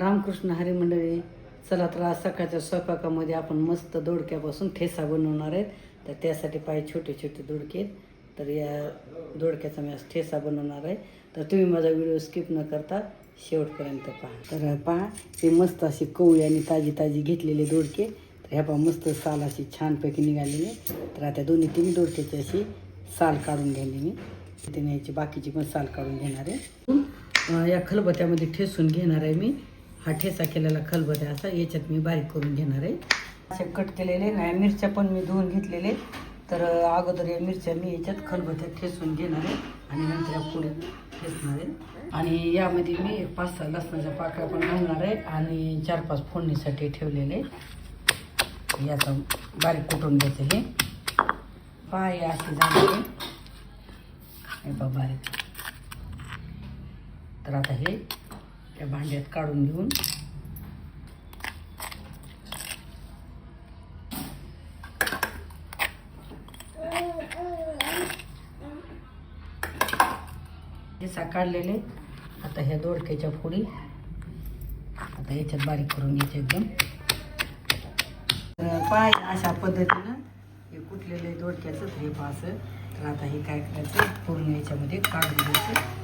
रामकृष्ण हरी मंडळी चला तर आज सकाळच्या स्वयंपाकामध्ये आपण मस्त दोडक्यापासून ठेसा बनवणार आहेत. तर त्यासाठी पाहिजे छोटे छोटे दोडके आहेत. तर या दोडक्याचा मी आज ठेसा बनवणार आहे. तर तुम्ही माझा व्हिडिओ स्किप न करता शेवटपर्यंत पहा. तर पहा हे मस्त अशी कवळी आणि ताजी ताजी घेतलेले दोडके. तर ह्या पहा मस्त साल अशी छानपैकी निघालेली तर आता दोन्ही तीन दोडक्याची अशी साल काढून घ्यायली मी. तिने याची बाकीची पण साल काढून घेणार आहे. या खलबत्यामध्ये ठेसून घेणार आहे मी. हा ठेचा केलेला खलबत्या असा याच्यात मी बारीक करून घेणार आहे. असे कट केलेले नाही मिरच्या पण मी धुवून घेतलेले. तर अगोदर या मिरच्या मी याच्यात खलबत्यात ठेसून घेणार आहे आणि नंतर या पुढे ठेचणार आहे. आणि यामध्ये मी एक पाच सहा लसणाच्या पाकळ्या पण घालणार आहे आणि चार पाच फोडणीसाठी ठेवलेले. याचा बारीक कुटून घ्यायचं हे. पाय असे झाले. बारीक. तर आता हे त्या भांड्यात काढून घेऊन. हे काढलेले. आता ह्या दोडक्याच्या फोडी. आता याच्यात बारीक करून घ्यायचे एकदम. तर पाय अशा पद्धतीनं हे कुठलेले दोडक्याचं हे पास तर आता हे काय करायचं? पूर्ण याच्यामध्ये काढून घ्यायचं.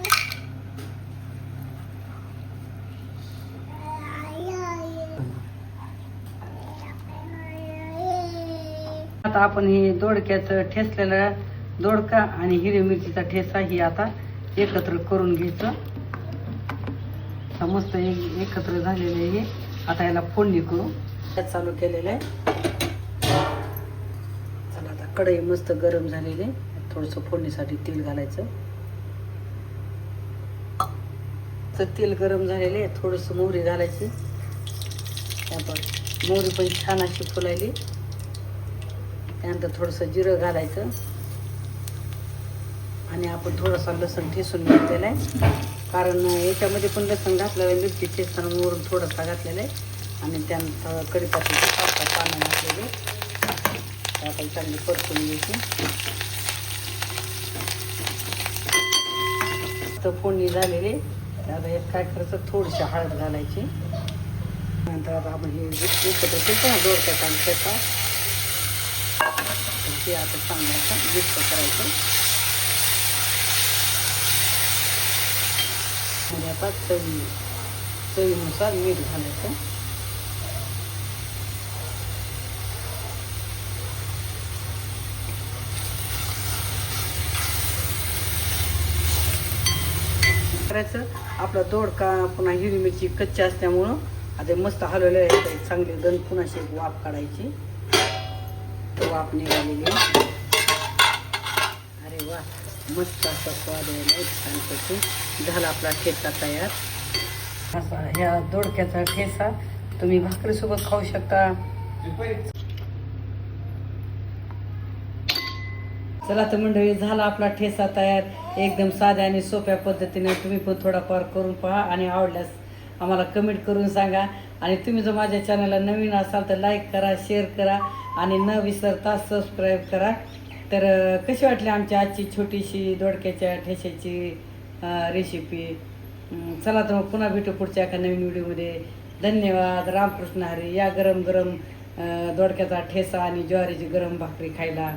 आता आपण हे दोडक्याचं ठेसलेलं दोडका आणि हिरवी मिरचीचा ठेसा ही आता एकत्र करून घ्यायचं. मस्त एक- एकत्र झालेलं आहे. हे आता याला फोडणी करू. त्यात चालू केलेलं आहे. चला आता कढई मस्त गरम झालेली आहे. थोडंसं फोडणीसाठी तेल घालायचं. तर तेल गरम झालेले थोडंसं मोहरी घालायची. मोहरी पण छान अशी फुलायली. त्यानंतर थोडंसं जिरं घालायचं. आणि आपण थोडंसं लसण ठेसून घेतलेलं आहे. कारण याच्यामध्ये पण लसण घातलेलं आहे मिरची ठेचताना मोहरून थोडंसं घातलेलं आहे. आणि त्यानंतर कडीपासून पाच पानं घातलेले आपण चांगली परतून घ्यायची तर फोडणी झालेली आता यात काय करायचं? थोडीशी हळद घालायची. नंतर आता आपण हे एकत्र ना दोडक्याचा आणि शेतात ते आता चांगलं असं मिक्स करायचं. आणि आता चवी चवीनुसार मीठ घालायचं. करायचं. आपला दोडका पुन्हा हिरवी मिरची कच्ची असल्यामुळं आता मस्त हलवलं चांगले चांगली गण पुन्हा अशी एक वाफ काढायची. वाफ निघालेली अरे वा मस्त असा स्वाद यायला छानपैकी झाला आपला ठेचा तयार. असा ह्या दोडक्याचा ठेसा तुम्ही भाकरीसोबत खाऊ शकता. चला तर मंडळी झाला आपला ठेसा तयार. एकदम साध्या आणि सोप्या पद्धतीने तुम्ही पण थोडाफार करून पहा आणि आवडल्यास आम्हाला कमेंट करून सांगा. आणि तुम्ही जर माझ्या चॅनलला नवीन असाल तर लाईक करा शेअर करा आणि न विसरता सबस्क्राईब करा. तर कशी वाटली आमची आजची छोटीशी दोडक्याच्या ठेश्याची रेसिपी चला तर मग पुन्हा भेटू पुढच्या एका नवीन व्हिडिओमध्ये. धन्यवाद. रामकृष्ण हरी या गरम गरम दोडक्याचा ठेसा आणि ज्वारीची गरम भाकरी खायला.